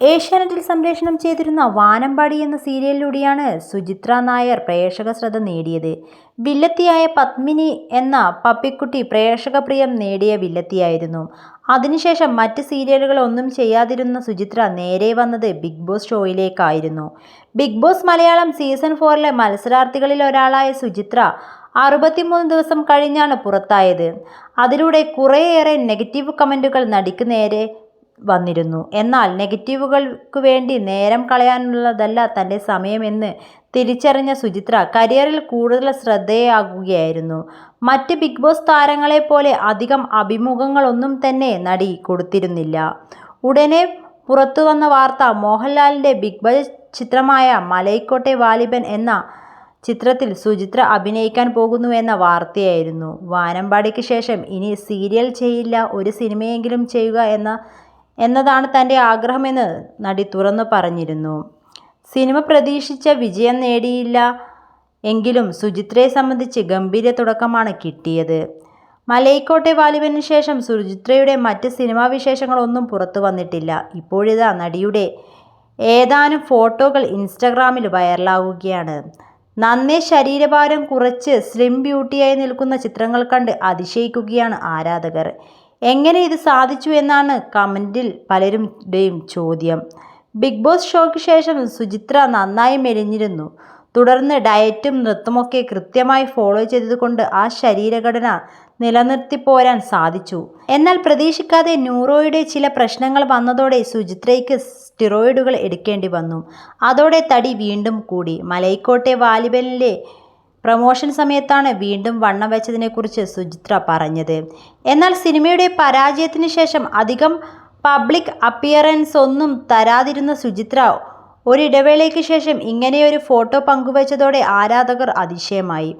ഏഷ്യാനെറ്റിൽ സംപ്രേഷണം ചെയ്തിരുന്ന വാനമ്പാടി എന്ന സീരിയലിലൂടെയാണ് സുചിത്ര നായർ പ്രേക്ഷക ശ്രദ്ധ നേടിയത്. വില്ലത്തിയായ പത്മിനി എന്ന പപ്പിക്കുട്ടി പ്രേക്ഷക പ്രിയം നേടിയ വില്ലത്തിയായിരുന്നു. അതിനുശേഷം മറ്റ് സീരിയലുകളൊന്നും ചെയ്യാതിരുന്ന സുചിത്ര നേരെ വന്നത് ബിഗ് ബോസ് ഷോയിലേക്കായിരുന്നു. ബിഗ് ബോസ് മലയാളം സീസൺ ഫോറിലെ മത്സരാർത്ഥികളിൽ ഒരാളായ സുചിത്ര അറുപത്തിമൂന്ന് ദിവസം കഴിഞ്ഞാണ് പുറത്തായത്. അതിലൂടെ കുറേയേറെ നെഗറ്റീവ് കമന്റുകൾ നടിക്ക് നേരെ വന്നിരുന്നു. എന്നാൽ നെഗറ്റീവുകൾക്ക് വേണ്ടി നേരം കളയാനുള്ളതല്ല തന്റെ സമയമെന്ന് തിരിച്ചറിഞ്ഞ സുചിത്ര കരിയറിൽ കൂടുതൽ ശ്രദ്ധേയാകുകയായിരുന്നു. മറ്റ് ബിഗ് ബോസ് താരങ്ങളെ പോലെ അധികം അഭിമുഖങ്ങളൊന്നും തന്നെ നടി കൊടുത്തിരുന്നില്ല. ഉടനെ പുറത്തു വന്ന വാർത്ത മോഹൻലാലിന്റെ ബിഗ് ബജറ്റ് ചിത്രമായ മലൈക്കോട്ടെ വാലിബൻ എന്ന ചിത്രത്തിൽ സുചിത്ര അഭിനയിക്കാൻ പോകുന്നു എന്ന വാർത്തയായിരുന്നു. വാനമ്പാടിക്ക് ശേഷം ഇനി സീരിയൽ ചെയ്യില്ല ഒരു സിനിമയെങ്കിലും ചെയ്യുക എന്ന എന്നതാണ് തന്റെ ആഗ്രഹമെന്ന് നടി തുറന്നു പറഞ്ഞിരുന്നു. സിനിമ പ്രതീക്ഷിച്ച വിജയം നേടിയില്ല എങ്കിലും സുചിത്രയെ സംബന്ധിച്ച് ഗംഭീര തുടക്കമാണ് കിട്ടിയത്. മലൈക്കോട്ടെ വാലിബന് ശേഷം സുചിത്രയുടെ മറ്റ് സിനിമാ വിശേഷങ്ങളൊന്നും പുറത്തു വന്നിട്ടില്ല. ഇപ്പോഴിതാ നടിയുടെ ഏതാനും ഫോട്ടോകൾ ഇൻസ്റ്റഗ്രാമിൽ വൈറലാവുകയാണ്. നന്നേ ശരീരഭാരം കുറച്ച് സ്ലിം ബ്യൂട്ടിയായി നിൽക്കുന്ന ചിത്രങ്ങൾ കണ്ട് അതിശയിക്കുകയാണ് ആരാധകർ. എങ്ങനെ ഇത് സാധിച്ചു എന്നാണ് കമന്റിൽ പലരുടെയും ചോദ്യം. ബിഗ് ബോസ് ഷോയ്ക്ക് ശേഷം സുചിത്ര നന്നായി മെലിഞ്ഞിരുന്നു. തുടർന്ന് ഡയറ്റും നൃത്തമൊക്കെ കൃത്യമായി ഫോളോ ചെയ്തതുകൊണ്ട് ആ ശരീരഘടന നിലനിർത്തി പോരാൻ സാധിച്ചു. എന്നാൽ പ്രതീക്ഷിക്കാതെ ന്യൂറോയുടെ ചില പ്രശ്നങ്ങൾ വന്നതോടെ സുചിത്രയ്ക്ക് സ്റ്റിറോയിഡുകൾ എടുക്കേണ്ടി വന്നു. അതോടെ തടി വീണ്ടും കൂടി. മലൈക്കോട്ടെ വാലിബലിലെ പ്രമോഷൻ സമയത്താണ് വീണ്ടും വണ്ണം വെച്ചതിനെക്കുറിച്ച് സുചിത്ര പറഞ്ഞത്. എന്നാൽ സിനിമയുടെ പരാജയത്തിന് ശേഷം അധികം പബ്ലിക് അപ്പിയറൻസ് ഒന്നും തരാതിരുന്ന സുചിത്ര ഒരിടവേളയ്ക്ക് ശേഷം ഇങ്ങനെയൊരു ഫോട്ടോ പങ്കുവച്ചതോടെ ആരാധകർ അതിശയമായി.